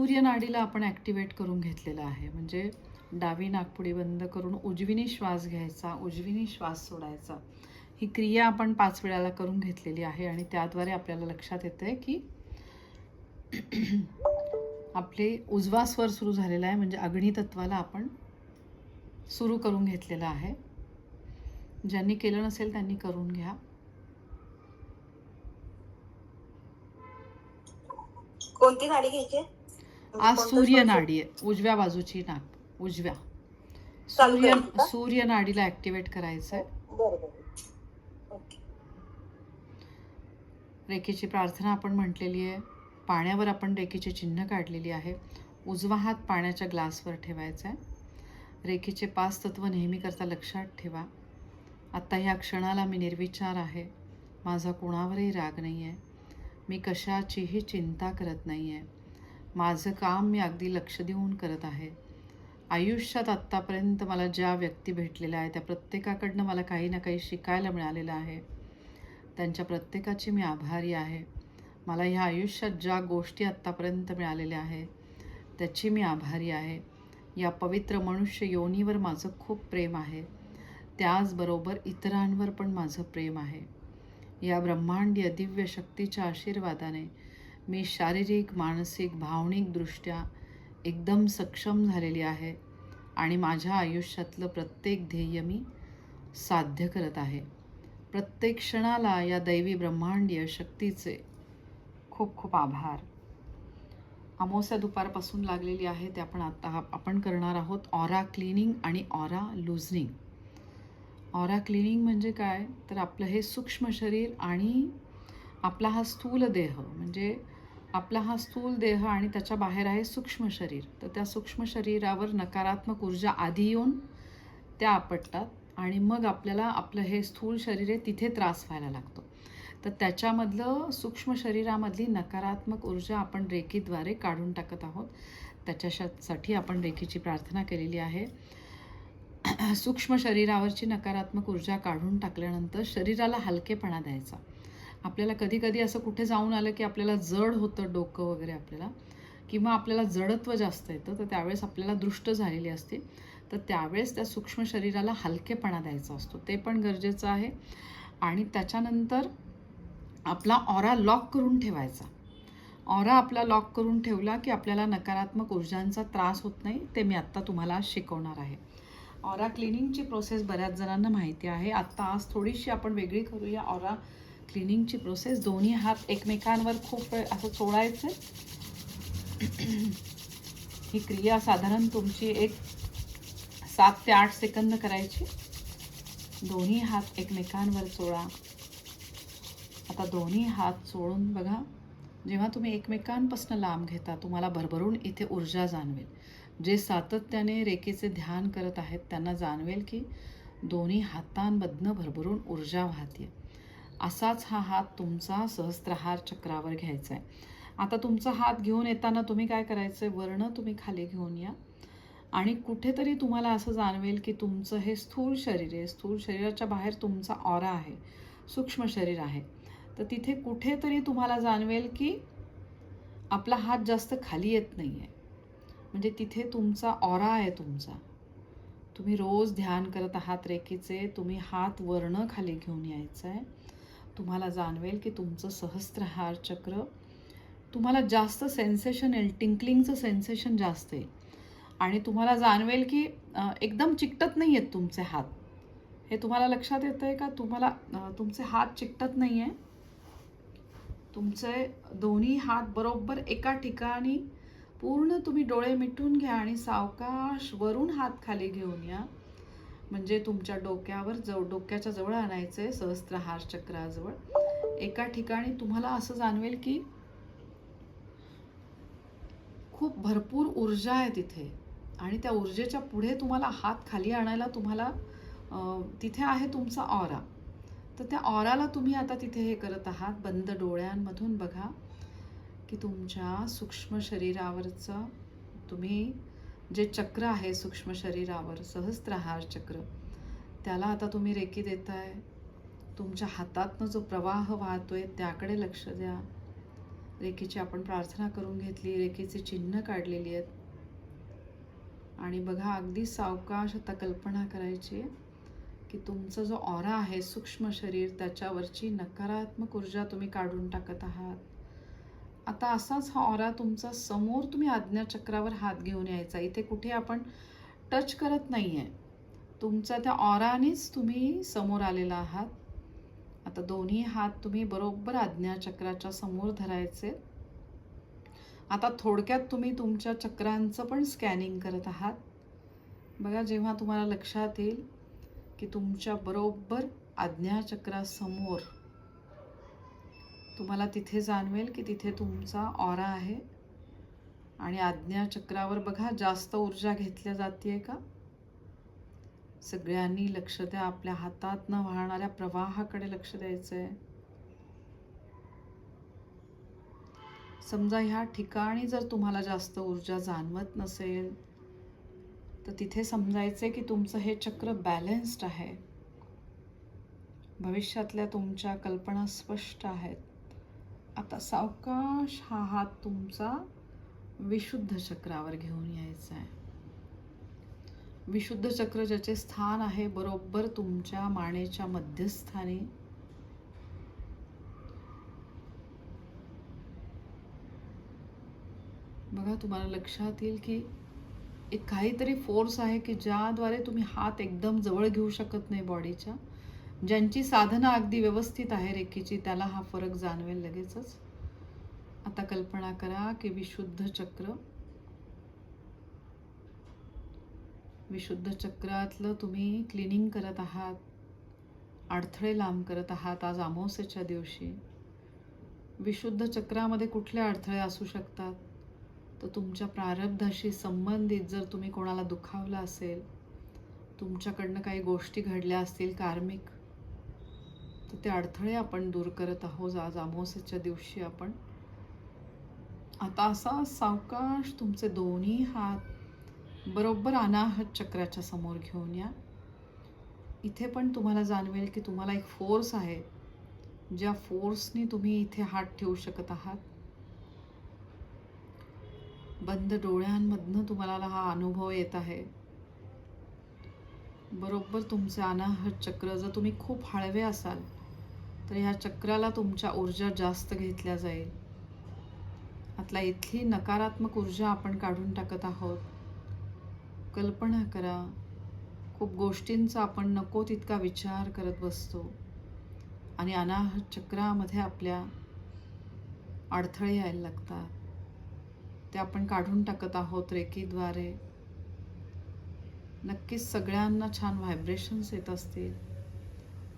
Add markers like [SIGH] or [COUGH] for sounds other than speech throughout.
सूर्यनाडीला आपण ॲक्टिवेट करून घेतलेलं आहे. म्हणजे डावी नागपुडी बंद करून उजवीने श्वास घ्यायचा उजवीने श्वास सोडायचा. ही क्रिया आपण पाच वेळाला करून घेतलेली आहे आणि त्याद्वारे आपल्याला लक्षात येतं आहे की [CLEARS THROAT] आपले उजवा स्वर सुरू झालेला आहे. म्हणजे अग्नितत्वाला आपण सुरू करून घेतलेलं आहे. ज्यांनी केलं नसेल त्यांनी करून घ्या. कोणती गाडी घ्यायची? आज सूर्य? नाडी आहे. उजव्या बाजूची नाक. उजव्या. सूर्य? सूर्य नाडीला ऍक्टिवेट करायचं आहे रेकीची प्रार्थना आपण म्हटलेली आहे. पाण्यावर आपण रेकीचे चिन्ह काढलेली आहे. उजवा हात पाण्याच्या ग्लासवर ठेवायचा आहे रेकीचे पाच तत्व नेहमी करता लक्षात ठेवा. आत्ता ह्या क्षणाला मी निर्विचार आहे. माझा कोणावरही राग नाही आहे मी कशाचीही चिंता करत नाही आहे माझं काम मी अगदी लक्ष देऊन करत आहे. आयुष्यात आत्तापर्यंत मला ज्या व्यक्ती भेटलेल्या आहेत त्या प्रत्येकाकडनं मला काही ना काही शिकायला मिळालेलं आहे. त्यांच्या प्रत्येकाची मी आभारी आहे. मला ह्या आयुष्यात ज्या गोष्टी आत्तापर्यंत मिळालेल्या आहेत त्याची मी आभारी आहे. या पवित्र मनुष्य योनीवर माझं खूप प्रेम आहे. त्याचबरोबर इतरांवर पण माझं प्रेम आहे. या ब्रह्मांडीय दिव्य शक्तीच्या आशीर्वादाने मी शारीरिक मानसिक भावनिकदृष्ट्या एकदम सक्षम झालेली आहे आणि माझ्या आयुष्यातलं प्रत्येक ध्येय मी साध्य करत आहे. प्रत्येक क्षणाला या दैवी ब्रह्मांडीय शक्तीचे खूप खूप आभार. अमावस्या दुपारपासून लागलेली आहे ते आपण आता आपण करणार आहोत ऑरा क्लिनिंग आणि ऑरा लुझनिंग ऑरा क्लिनिंग म्हणजे काय? तर आपलं हे सूक्ष्म शरीर आणि आपला हा स्थूल देह म्हणजे आपला हा स्थूल देह आणि त्याच्या बाहेर आहे सूक्ष्म शरीर. तर त्या सूक्ष्म शरीरावर नकारात्मक ऊर्जा आधी येऊन त्या आपटतात आणि मग आपल्याला आपलं हे स्थूल शरीर आहे तिथे त्रास व्हायला लागतो. तर त्याच्यामधलं सूक्ष्म शरीरामधली नकारात्मक ऊर्जा आपण रेखीद्वारे काढून टाकत आहोत. त्याच्यासाठी आपण रेखीची प्रार्थना केलेली आहे. सूक्ष्म शरीरावरची नकारात्मक ऊर्जा काढून टाकल्यानंतर शरीराला हलकेपणा द्यायचा. आपल्याला कधी कधी असं कुठे जाऊन आलं की आपल्याला जड होतं डोकं वगैरे आपल्याला किंवा आपल्याला जडत्व जास्त येतं तर त्यावेळेस आपल्याला दृष्ट झालेली असते. तर त्यावेळेस त्या सूक्ष्म शरीराला हलकेपणा द्यायचा असतो. ते पण गरजेचं आहे. आणि त्याच्यानंतर आपला ऑरा लॉक करून ठेवायचा. ऑरा आपला लॉक करून ठेवला की आपल्याला नकारात्मक ऊर्जांचा त्रास होत नाही ते मी आत्ता तुम्हाला आज शिकवणार आहे. ऑरा क्लिनिंगची प्रोसेस बऱ्याच जणांना माहिती आहे. आत्ता आज थोडीशी आपण वेगळी करूया. ऑरा क्लिनिंगची प्रोसेस. दोन्ही हात एकमेकांवर खूप वेळ असं चोळायचं. ही क्रिया साधारण तुमची एक सात ते आठ सेकंद करायची. दोन्ही हात एकमेकांवर चोळा. आता दोन्ही हात चोळून बघा. जेव्हा तुम्ही एकमेकांपासून लांब घेता तुम्हाला भरभरून इथे ऊर्जा जाणवेल. जे सातत्याने रेखेचे ध्यान करत आहेत त्यांना जाणवेल की दोन्ही हातांमधनं भरभरून ऊर्जा वाहते असाच हा हात तुमचा सहस्त्रहार चक्रावर घ्यायचा आहे. आता तुमचा हात घेऊन येताना तुम्ही काय करायचं आहे वर्ण तुम्ही खाली घेऊन या. आणि कुठेतरी तुम्हाला असं जाणवेल की तुमचं हे स्थूल शरीर आहे. स्थूल शरीराच्या बाहेर तुमचा ऑरा आहे. सूक्ष्म शरीर आहे. तर तिथे कुठेतरी तुम्हाला जाणवेल की आपला हात जास्त खाली येत नाही आहे म्हणजे तिथे तुमचा ऑरा आहे तुमचा. तुम्ही रोज ध्यान करत आहात रेखीचे. तुम्ही हात वर्ण खाली घेऊन यायचं आहे तुम्हाला जाणवेल की तुमचं सहस्त्रहार चक्र तुम्हाला जास्त सेन्सेशन येईल टिंकलिंगचं सेन्सेशन जास्त येईल आणि तुम्हाला जाणवेल की एकदम चिकटत नाही आहेत तुमचे हात. हे तुम्हाला लक्षात येतं आहे का? तुम्हाला तुमचे हात चिकटत नाही आहे तुमचे दोन्ही हात बरोबर एका ठिकाणी. पूर्ण तुम्ही डोळे मिटून घ्या आणि सावकाश वरून हात खाली घेऊन या. म्हणजे तुमच्या डोक्यावर जव डोक्याच्या जवळ आणायचं आहे सहस्त्रहार चक्राजवळ. एका ठिकाणी तुम्हाला असं जाणवेल की खूप भरपूर ऊर्जा आहे तिथे. आणि त्या ऊर्जेच्या पुढे तुम्हाला हात खाली आणायला तुम्हाला तिथे आहे तुमचा ऑरा. तर त्या ऑराला तुम्ही आता तिथे हे करत आहात बंद डोळ्यांमधून बघा की तुमच्या सूक्ष्म शरीरावरचं तुम्ही जे चक्र आहे सूक्ष्म शरीरावर सहस्त्रहार चक्र त्याला आता तुम्ही रेकी देताय. तुमच्या हातातनं जो प्रवाह वाहतोय त्याकडे लक्ष द्या. रेखीची आपण प्रार्थना करून घेतली रेखीची चिन्ह काढलेली आहेत. आणि बघा अगदी सावकाश आता कल्पना करायची आहे की तुमचा जो ऑरा आहे सूक्ष्म शरीर त्याच्यावरची नकारात्मक ऊर्जा तुम्ही काढून टाकत आहात. आता असाच हा ऑरा तुमचा समोर तुम्ही आज्ञाचक्रावर हात घेऊन यायचा. इथे कुठे आपण टच करत नाही आहे तुमचा त्या ऑरानेच तुम्ही समोर आलेला आहात. आता दोन्ही हात तुम्ही बरोबर आज्ञाचक्राच्या समोर धरायचे. आता थोडक्यात तुम्ही तुमच्या चक्रांचं पण स्कॅनिंग करत आहात. बघा जेव्हा तुम्हाला लक्षात येईल की तुमच्या बरोबर आज्ञाचक्रासमोर तुम्हाला तिथे जाणवेल की तिथे तुमचा ऑरा आहे. आणि आज्ञाचक्रावर बघा जास्त ऊर्जा घेतल्या जाते का? सगळ्यांनी लक्ष द्या. आपल्या हातात न वाहणाऱ्या प्रवाहाकडे लक्ष द्यायचं आहे समजा ह्या ठिकाणी जर तुम्हाला जास्त ऊर्जा जाणवत नसेल तर तिथे समजायचे की तुमचं हे चक्र बॅलेन्स्ड आहे. भविष्यातल्या तुमच्या कल्पना स्पष्ट आहेत. आता सावकाश हा हात तुमचा विशुद्ध चक्रावर घेऊन यायचा आहे. विशुद्ध चक्र ज्याचे स्थान आहे बरोबर तुमच्या मानेच्या मध्यस्थानी. बघा तुम्हाला लक्षात येईल की एक काहीतरी फोर्स आहे की ज्याद्वारे तुम्ही हात एकदम जवळ घेऊ शकत नाही बॉडीच्या ज्यांची साधना अगदी व्यवस्थित आहे रेखीची त्याला हा फरक जाणवेल लगेचच. आता कल्पना करा की विशुद्ध चक्र. विशुद्ध चक्रातलं तुम्ही क्लिनिंग करत आहात. अडथळे लांब करत आहात आज अमावस्येच्या दिवशी. विशुद्ध चक्रामध्ये कुठले अडथळे असू शकतात? तर तुमच्या प्रारब्धाशी संबंधित जर तुम्ही कोणाला दुखावलं असेल तुमच्याकडनं काही गोष्टी घडल्या असतील कार्मिक तर ते अडथळे आपण दूर करत आहोत आज अमावस्याच्या दिवशी आपण. आता असा सावकाश तुमचे दोन्ही हात बरोबर अनाहत चक्राच्या समोर घेऊन या. इथे पण तुम्हाला जाणवेल की तुम्हाला एक फोर्स आहे. ज्या फोर्सनी तुम्ही इथे हात ठेवू शकत आहात. बंद डोळ्यांमधनं तुम्हाला हा अनुभव येत आहे. बरोबर तुमचे अनाहत चक्र जर तुम्ही खूप हळवे असाल तर ह्या चक्राला तुमच्या ऊर्जा जास्त घेतल्या जाईल. आतला इथली नकारात्मक ऊर्जा आपण काढून टाकत आहोत. कल्पना करा खूप गोष्टींचा आपण नको तितका विचार करत बसतो. आणि अनाहत चक्रामध्ये आपल्या अडथळे यायला लागतात. ते आपण काढून टाकत आहोत रेकीद्वारे नक्कीच सगळ्यांना छान व्हायब्रेशन्स येत असतील.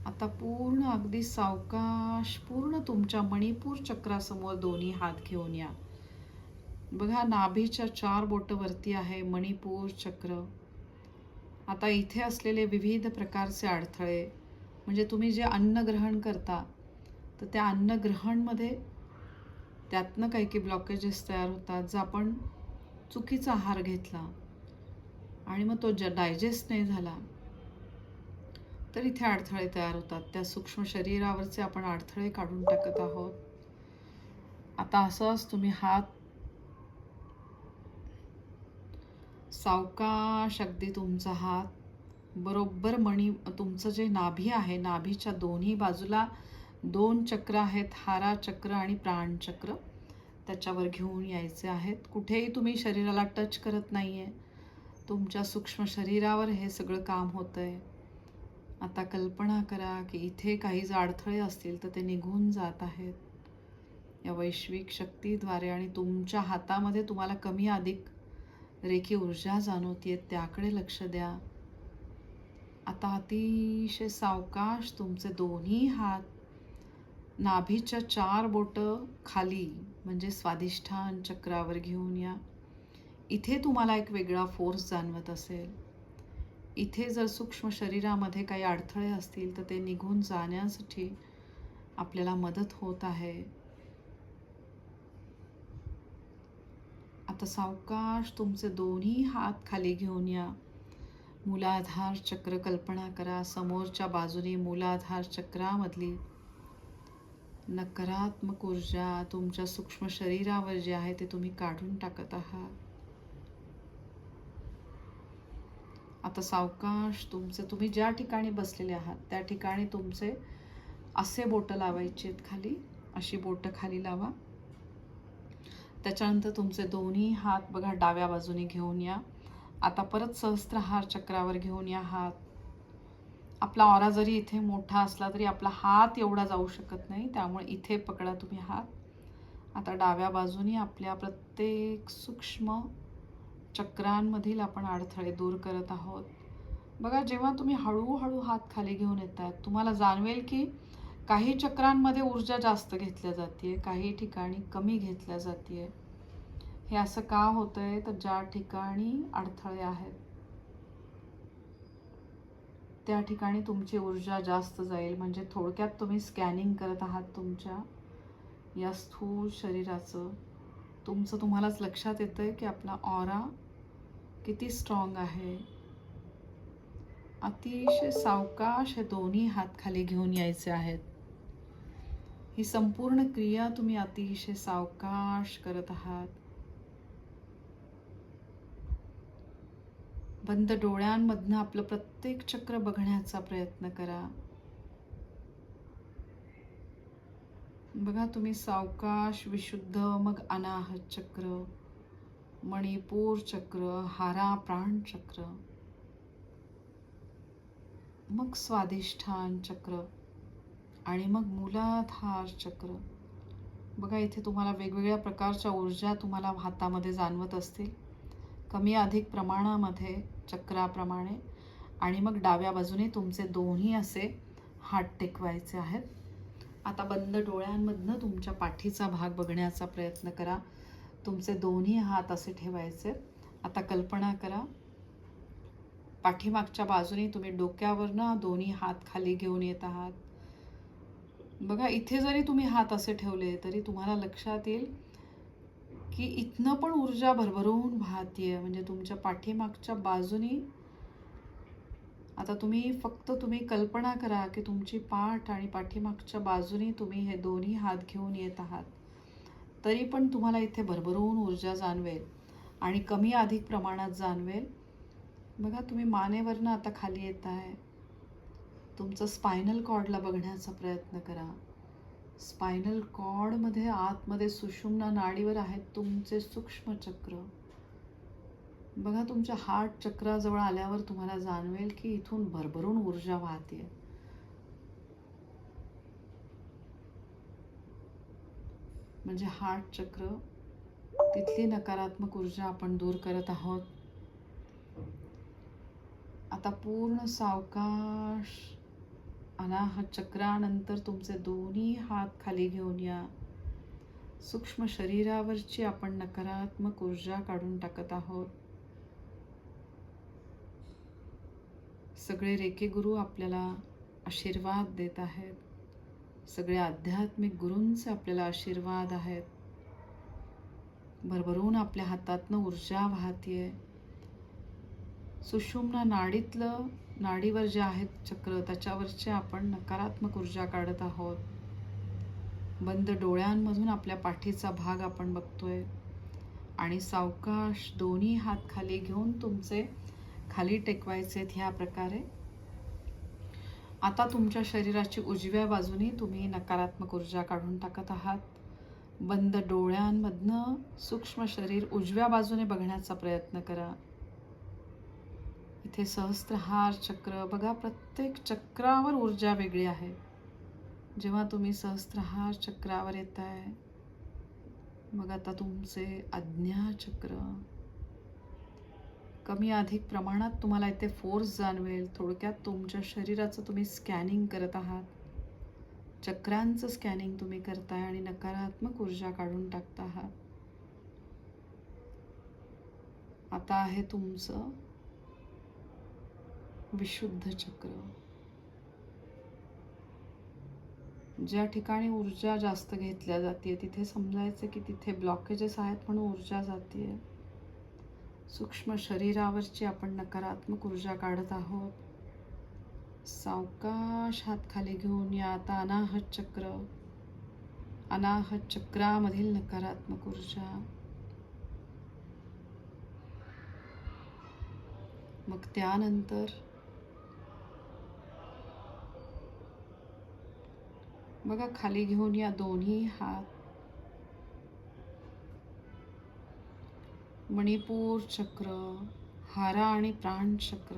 आता पूर्ण अगदी सावकाश पूर्ण तुमच्या मणिपूर चक्रासमोर दोन्ही हात घेऊन या. बघा नाभीच्या चार बोटं वरती आहे मणिपूर चक्र. आता इथे असलेले विविध प्रकारचे अडथळे म्हणजे तुम्ही जे अन्न ग्रहण करता तर त्या अन्न ग्रहणमध्ये त्यातनं काही काही ब्लॉकेजेस तयार होतात जर आपण चुकीचा आहार घेतला आणि मग तो ज डायजेस्ट नाही झाला. तर इथे अडथळे तयार होतात. त्या सूक्ष्म शरीरावरचे आपण अडथळे काढून टाकत आहोत. आता असंच तुम्ही हात सावकाश अगदी तुमचा हात बरोबर मणी तुमचं जे नाभी आहे नाभीच्या दोन्ही बाजूला दोन चक्र आहेत हारा चक्र आणि प्राणचक्र त्याच्यावर घेऊन यायचे आहेत. कुठेही तुम्ही शरीराला टच करत नाही आहे तुमच्या सूक्ष्म शरीरावर हे सगळं काम होतं आहे आता कल्पना करा की इथे काही जर अडथळे असतील तर ते निघून जात आहेत. या वैश्विक शक्तीद्वारे आणि तुमच्या हातामध्ये तुम्हाला कमी अधिक रेखी ऊर्जा जाणवते त्याकडे लक्ष द्या. आता अतिशय सावकाश तुमचे दोन्ही हात नाभीच्या चार बोटं खाली म्हणजे स्वादिष्ठान चक्रावर घेऊन या. इथे तुम्हाला एक वेगळा फोर्स जाणवत असेल. इथे जर सूक्ष्म शरीरामध्ये काही अडथळे असतील तर ते निघून जाण्यासाठी आपल्याला मदत होत आहे. आता सावकाश तुमचे दोन्ही हात खाली घेऊन या. मूलाधार चक्र कल्पना करा. समोरच्या बाजूने मूलाधार चक्रामधली नकारात्मक ऊर्जा तुमच्या सूक्ष्म शरीरावर जे आहे ते तुम्ही काढून टाकत आहात. आता सावकाश तुमचे तुम्ही ज्या ठिकाणी बसलेले आहात त्या ठिकाणी तुमचे असे बोटं लावायचे आहेत खाली अशी बोटं खाली लावा. त्याच्यानंतर तुमचे दोन्ही हात बघा डाव्या बाजूने घेऊन या. आता परत सहस्त्रहार चक्रावर घेऊन या हात. आपला ऑरा जरी इथे मोठा असला तरी आपला हात एवढा जाऊ शकत नाही त्यामुळे इथे पकडा तुम्ही हात. आता डाव्या बाजूनी आपल्या प्रत्येक सूक्ष्म चक्रांमधील आपण अडथळे दूर करत आहोत. बघा जेव्हा तुम्ही हळूहळू हात खाली घेऊन येतात तुम्हाला जाणवेल की काही चक्रांमध्ये ऊर्जा जास्त घेतल्या जाते काही ठिकाणी कमी घेतल्या जाते हे असं का होतंय? तर ज्या ठिकाणी अडथळे आहेत त्या ठिकाणी तुमची ऊर्जा जास्त जाईल. म्हणजे थोडक्यात तुम्ही स्कॅनिंग करत आहात तुमच्या या स्थूल शरीराचं. तुमचं तुम्हालाच लक्षात येतंय की आपला ऑरा किती स्ट्रॉंग आहे. अतिशय सावकाश हे दोन्ही हात खाली घेऊन यायचे आहेत. ही संपूर्ण क्रिया तुम्ही अतिशय सावकाश करत आहात. बंद डोळ्यांमधनं आपलं प्रत्येक चक्र बघण्याचा प्रयत्न करा. बघा तुम्ही सावकाश विशुद्ध मग अनाहत चक्र. मणिपूर चक्र हारा प्राण चक्र मग स्वादिष्ठान चक्र आणि मग मूलाधार चक्र. बघा इथे तुम्हाला वेगवेगळ्या प्रकारच्या ऊर्जा तुम्हाला हातामध्ये जाणवत असतील. कमी अधिक प्रमाणामध्ये चक्राप्रमाणे आणि मग डाव्या बाजूने तुमचे दोन्ही असे हात टेकवायचे आहेत. आता बंद डोळ्यांमधनं तुमच्या पाठीचा भाग बघण्याचा प्रयत्न करा. तुमचे दोन्ही हात असे ठेवायचे. आता कल्पना करा. पाठीमागच्या बाजूने तुम्ही डोक्यावरनं दोन्ही हात खाली घेऊन येत आहात. बघा इथे जरी तुम्ही हात असे ठेवले तरी तुम्हाला लक्षात येईल की इथनं पण ऊर्जा भरभरून वाहतीये. म्हणजे तुमच्या पाठीमागच्या बाजूनी आता तुम्ही फक्त तुम्ही कल्पना करा की तुमची पाठ आणि पाठीमागच्या बाजूनी तुम्ही हे दोन्ही हात घेऊन येत आहात. तरी पण तुम्हाला इथे भरभरून ऊर्जा जाणवेल आणि कमी अधिक प्रमाणात जाणवेल. बघा तुम्ही मानेवरनं आता खाली येत आहे. तुमचं स्पायनल कॉर्डला बघण्याचा प्रयत्न करा. स्पायनल कॉर्डमध्ये आतमध्ये सुषुम्ना नाडीवर आहेत तुमचे सूक्ष्म चक्र. बघा तुमच्या हार्ट चक्राजवळ आल्यावर तुम्हाला जाणवेल की इथून भरभरून ऊर्जा वाहते म्हणजे हार्ट चक्र तिथली नकारात्मक ऊर्जा आपण दूर करत आहोत. आता पूर्ण सावकाश अनाहत चक्रानंतर तुमचे दोन्ही हात खाली घेऊन या. सूक्ष्म शरीरावरची आपण नकारात्मक ऊर्जा काढून टाकत आहोत. सगळे रेके गुरु आपल्याला आशीर्वाद देत आहेत. सगळे आध्यात्मिक गुरूंचे आपल्याला आशीर्वाद आहेत. भरभरून आपल्या हातातनं ऊर्जा वाहतीये. सुषुम्ना नाडीतलं नाडीवर जे आहेत चक्र त्याच्यावरचे आपण नकारात्मक ऊर्जा काढत आहोत. बंद डोळ्यांमधून आपल्या पाठीचा भाग आपण बघतोय. आणि सावकाश दोन्ही हात खाली घेऊन तुमचे खाली टेकवायचे ह्या प्रकारे आता तुमच्या शरीराची उजव्या बाजूने तुम्ही नकारात्मक ऊर्जा काढून टाकत आहात. बंद डोळ्यांमधनं सूक्ष्म शरीर उजव्या बाजूने बघण्याचा प्रयत्न करा. इथे सहस्त्रहार चक्र बघा प्रत्येक चक्रावर ऊर्जा वेगळी आहे. जेव्हा तुम्ही सहस्त्रहार चक्रावर येत आहे मग आता तुमचे आज्ञा चक्र कमी अधिक प्रमाणात तुम्हाला इथे फोर्स जाणवेल. थोडक्यात तुमच्या शरीराचं तुम्ही स्कॅनिंग करत आहात. चक्रांचं स्कॅनिंग तुम्ही करताय आणि नकारात्मक ऊर्जा काढून टाकता आहात. आता आहे तुमचं विशुद्ध चक्र. ज्या ठिकाणी ऊर्जा जास्त घेतल्या जाते तिथे समजायचं की तिथे ब्लॉकेजेस आहेत म्हणून ऊर्जा जाते सूक्ष्म शरीरावरची आपण नकारात्मक ऊर्जा काढत आहोत. सावकाश हात खाली घेऊन या आता अनाहत चक्र. अनाहत चक्रामधील नकारात्मक ऊर्जा. मग त्यानंतर बघा खाली घेऊन या दोन्ही हात. मणिपूर चक्र हारा आणि प्राण चक्र.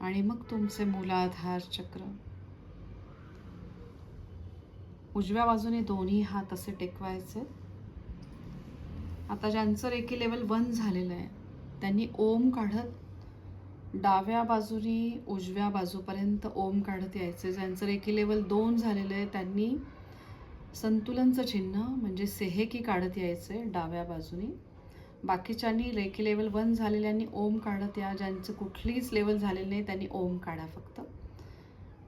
आणि मग तुमचे मूलाधार चक्र. उजव्या बाजूने दोन्ही हात असे टेकवायचे. आता ज्यांचं रेकी लेवल वन झालेलं आहे त्यांनी ओम काढत डाव्या बाजूनी उजव्या बाजूपर्यंत ओम काढत यायचे. ज्यांचं रेकी लेवल दोन झालेलं आहे त्यांनी संतुलनचं चिन्ह म्हणजे सेहेकी काढत यायचे डाव्या बाजूनी. बाकीच्यांनी रेकी लेवल वन झालेल्यांनी ओम काढत या ज्यांचं कुठलीच लेवल झालेलं नाही त्यांनी ओम काढा फक्त.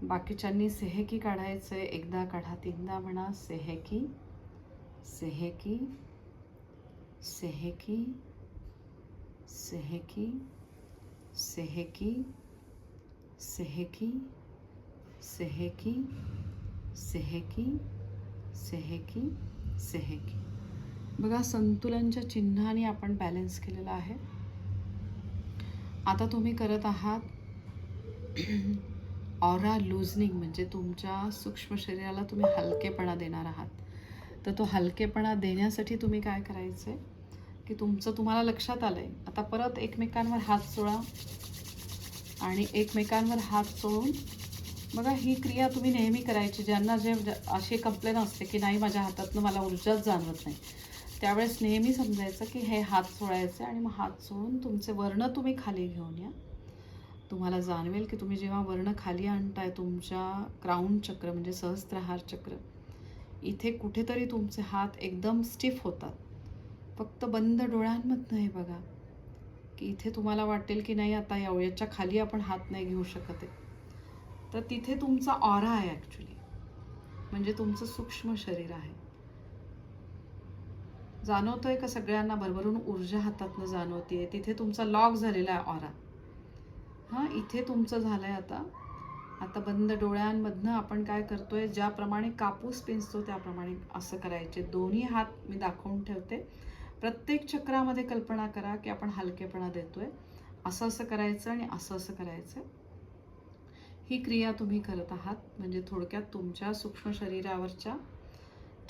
बाकीच्यांनी सेहेकी काढायचं एकदा काढा तीनदा म्हणा सेहेकी सेहेकी सेहेकी सेहेकी सेहेकी सेहेकी सेहेकी सेहेकी सेहेकी सेहेकी. बघा संतुलनच्या चिन्हाने आपण बॅलन्स केलेला आहे. आता तुम्ही करत आहात [CLEARS THROAT] ऑरा लुझनिंग म्हणजे तुमच्या सूक्ष्म शरीराला तुम्ही हलकेपणा देणार आहात. तर तो हलकेपणा देण्यासाठी तुम्ही काय करायचं आहे की तुमचं तुम्हाला लक्षात आलं आहे आता परत एकमेकांवर हात चोळा आणि एकमेकांवर हात चोळून बघा ही क्रिया तुम्ही नेहमी करायची ज्यांना जे अशी कंप्लेन असते की नाही माझ्या हातातनं मला ऊर्जाच जाणवत नाही. त्यावेळेस नेहमी समजायचं की हे हात चोळायचे आणि मग हात सोडून तुमचे वर्ण तुम्ही खाली घेऊन या. तुम्हाला जाणवेल की तुम्ही जेव्हा वर्ण खाली आणताय तुमच्या क्राऊन चक्र म्हणजे सहस्त्रहार चक्र इथे कुठेतरी तुमचे हात एकदम स्टिफ होतात. फक्त बंद डोळ्यांमधनं हे बघा की इथे तुम्हाला वाटेल की नाही आता या खाली आपण हात नाही घेऊ शकत आहे. तर तिथे तुमचा ऑरा आहे ॲक्च्युली म्हणजे तुमचं सूक्ष्म शरीर आहे. जाणवतोय का सगळ्यांना? भरभरून ऊर्जा हातातनं जाणवते तिथे तुमचा लॉक झालेला आहे ऑरा हां इथे तुमचं झालं आहे आता. आता बंद डोळ्यांमधनं आपण काय करतोय? ज्याप्रमाणे कापूस पिंजतो त्याप्रमाणे असं करायचे. दोन्ही हात मी दाखवून ठेवते. प्रत्येक चक्रामध्ये कल्पना करा की आपण हलकेपणा देतोय. असं असं करायचं आणि असं असं करायचं. ही क्रिया तुम्ही करत आहात. म्हणजे थोडक्यात तुमच्या सूक्ष्म शरीरावरच्या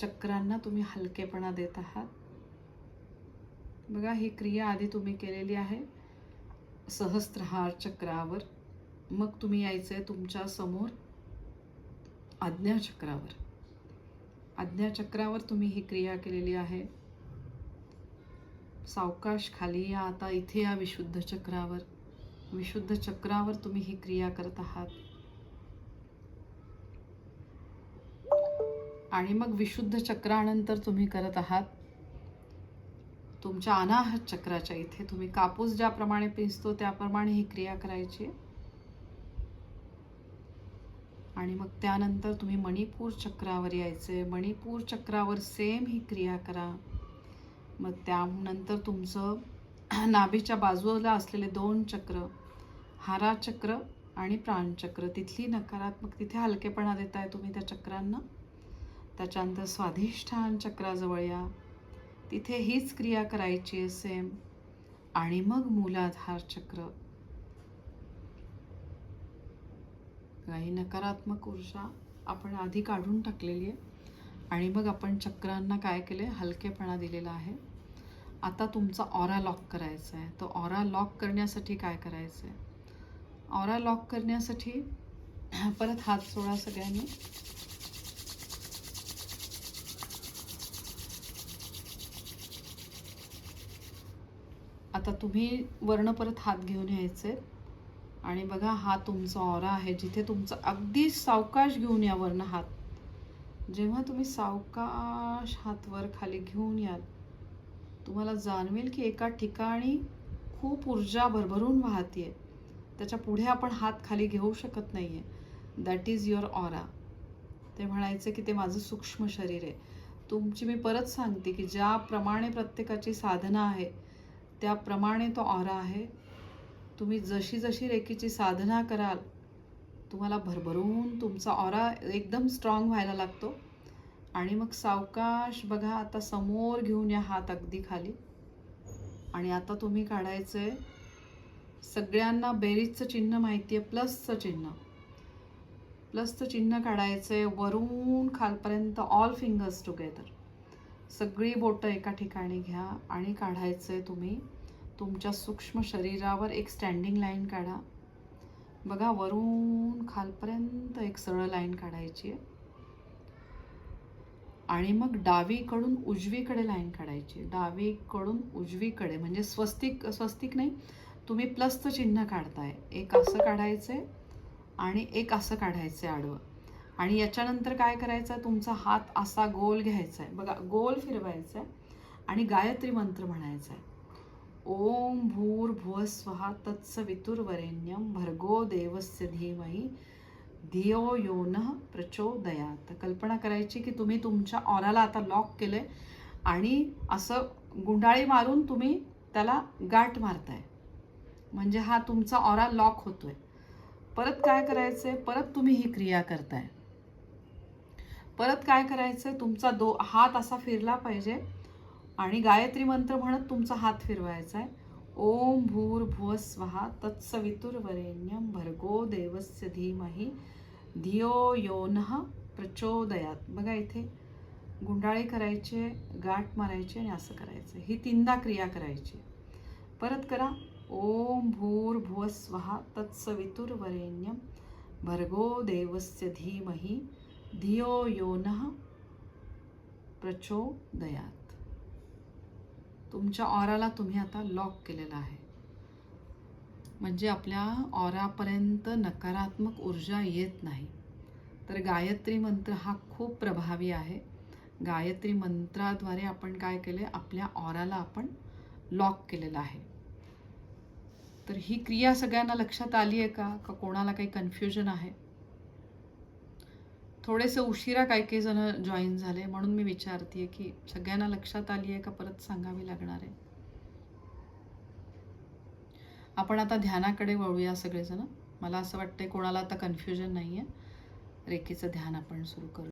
चक्रांना तुम्ही हलकेपणा देत आहात. बघा ही क्रिया आधी तुम्ही केलेली आहे. सहस्त्रहार चक्रावर. मग तुम्ही यायचं आहे तुमच्यासमोर आज्ञाचक्रावर आज्ञाचक्रावर तुम्ही ही क्रिया केलेली आहे. सावकाश खाली या आता इथे या विशुद्ध चक्रावर. विशुद्ध चक्रावर तुम्ही ही क्रिया करत आहात. आणि मग विशुद्ध चक्रानंतर तुम्ही करत आहात. तुमच्या अनाहत चक्राच्या इथे तुम्ही कापूस ज्याप्रमाणे पिंजतो त्याप्रमाणे ही क्रिया करायची. आणि मग त्यानंतर तुम्ही मणिपूर चक्रावर यायचे. मणिपूर चक्रावर सेम ही क्रिया करा. मग त्यानंतर तुमचं नाभीच्या बाजूला असलेले दोन चक्र हारा चक्र आणि प्राणचक्र तिथली नकारात्मक तिथे हलकेपणा देताय तुम्ही त्या चक्रांना. त्याच्यानंतर स्वाधिष्ठान चक्राजवळ या. तिथे हीच क्रिया करायची आहे सेम आणि मग मूलाधार चक्र. काही नकारात्मक ऊर्जा आपण आधी काढून टाकलेली आहे. आणि मग आपण चक्रांना काय केले? हलकेपणा दिलेला आहे. आता तुमचा ऑरा लॉक करायचा आहे. तो ऑरा लॉक करण्यासाठी काय करायचं आहे ऑरा लॉक करण्यासाठी परत हात सोडा सगळ्यांनी. आता तुम्ही वर्ण परत हात घेऊन यायचे. आणि बघा हा तुमचा ऑरा आहे. जिथे तुमचं अगदी सावकाश घेऊन या वर्ण हात. जेव्हा तुम्ही सावकाश हात वर खाली घेऊन याल तुम्हाला जाणवेल की एका ठिकाणी खूप ऊर्जा भरभरून वाहतीये. त्याच्या पुढे आपण हात खाली घेऊ शकत नाही आहे दॅट इज युअर ऑरा ते म्हणायचे की ते माझं सूक्ष्म शरीर आहे. तुमची मी परत सांगते की ज्याप्रमाणे प्रत्येकाची साधना आहे त्याप्रमाणे तो ऑरा आहे. तुम्ही जशी जशी रेखीची साधना कराल तुम्हाला भरभरून तुमचा ऑरा एकदम स्ट्रॉंग व्हायला लागतो. आणि मग सावकाश बघा आता समोर घेऊन या हात अगदी खाली. आणि आता तुम्ही काढायचं आहे सगळ्यांना बेरीजचं चिन्ह माहिती आहे प्लसचं चिन्ह. प्लसचं चिन्ह काढायचं आहे वरून खालपर्यंत ऑल फिंगर्स टुगेदर सगळी बोटं एका ठिकाणी घ्या आणि काढायचं आहे तुम्ही. तुमच्या सूक्ष्म शरीरावर एक स्टँडिंग लाईन काढा. बघा वरून खालपर्यंत एक सरळ लाईन काढायची आहे. आणि मग डावीकडून उजवीकडे लाईन काढायची डावीकडून उजवीकडे म्हणजे स्वस्तिक स्वस्तिक नाही तुम्ही प्लसचं चिन्ह काढताय. एक असं काढायचं आहे आणि एक असं काढायचं आहे आडवं. आणि याच्यानंतर काय करायचं? आहे तुमचा हात असा गोल घ्यायचा आहे बघा गोल फिरवायचा आहे आणि गायत्री मंत्र म्हणायचा आहे ओम भूर भुवस्वहा तत्स तत्सवितुर्वरेण्यं भर्गो देवस्य धीमही धियो यो न प्रचोदयात. कल्पना करायची की तुम्ही तुमच्या ऑराला आता लॉक केलं आहे आणि असं गुंडाळी मारून तुम्ही त्याला गाठ मारताय. म्हणजे हा तुमचा ऑरा लॉक होतोय. परत काय करायचं आहे परत तुम्ही ही क्रिया करताय. परत काय करायचंय तुमचा दो हात असा फिरला पाहिजे. आणि गायत्री मंत्र म्हणत तुमचा हात फिरवायचा आहे. ओम भूर भुव स्वहा तत्सवितुर्वरेण्यम भर्गो देवस्य धीमही धियो यो नः प्रचोदयात. बघा इथे गुंडाळे करायचे गाठ मारायचे आणि असं करायचं. ही तीनदा क्रिया करायची. परत करा. ओम भूर भुव स्वहा तत्सवितुर्वरेण्यम भर्गो देवस्य धीमही धियो यो प्रचोदयात. तुमच्या ऑराला तुम्ही आता लॉक केलेला आहे. म्हणजे आपल्या ऑरापर्यंत नकारात्मक ऊर्जा येत नाही. तर गायत्री मंत्र हा खूप प्रभावी आहे. गायत्री मंत्राद्वारे आपण काय केले? आपल्या ऑराला आपण लॉक केलेला आहे. तर ही क्रिया सगळ्यांना लक्षात आली आहे का? का कोणाला काही कन्फ्युजन आहे? थोडेसे उशिरा काही काही जण जॉईन झाले म्हणून मी विचारते की सगळ्यांना लक्षात आली आहे का परत सांगावी लागणार आहे? आपण आता ध्यानाकडे वळूया सगळेजण. मला असं वाटतंय कोणाला आता कन्फ्युजन नाही आहे रेखीचं ध्यान आपण सुरू करू.